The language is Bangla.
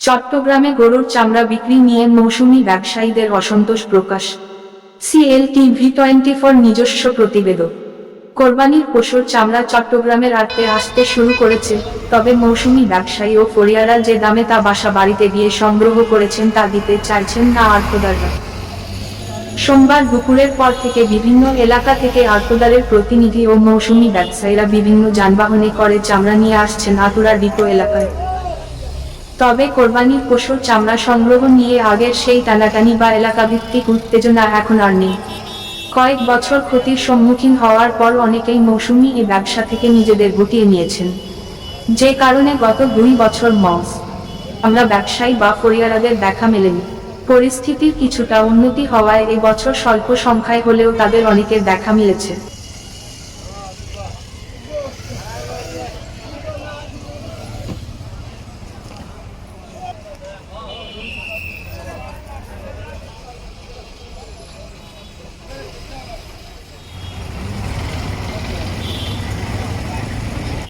চট্টগ্রামে গরুর চামড়া বিক্রি নিয়ে মৌসুমি ব্যবসায়ীদের অসন্তোষ প্রকাশ। সিএল টিভি টোয়েন্টি ফোর নিজস্ব প্রতিবেদক। কোরবানির পশুর চামড়া চট্টগ্রামের আড়তে আসতে শুরু করেছে, তবে মৌসুমি ব্যবসায়ী ও ফরিয়ারা যে দামে তা বাসা বাড়িতে গিয়ে সংগ্রহ করেছেন তা দিতে চাইছেন না আর্তদাররা। সোমবার দুপুরের পর থেকে বিভিন্ন এলাকা থেকে আর্তদারের প্রতিনিধি ও মৌসুমি ব্যবসায়ীরা বিভিন্ন যানবাহনে করে চামড়া নিয়ে আসছেন আতুরা ডিপো এলাকায়। তবে কোরবানির পশুর চামড়া সংগ্রহ নিয়ে আগের সেই টানাটানি বা এলাকাভিত্তিক উত্তেজনা এখন আর নেই। কয়েক বছর ক্ষতির সম্মুখীন হওয়ার পর অনেকেই মৌসুমি এই ব্যবসা থেকে নিজেদের গুটিয়ে নিয়েছেন। যে কারণে গত দুই বছর মস। আমরা ব্যবসায়ী বা ফরিয়ারাদের দেখা মেলেনি। পরিস্থিতির কিছুটা উন্নতি হওয়ায় এবছর স্বল্প সংখ্যায় হলেও তাদের অনেকের দেখা মিলেছে।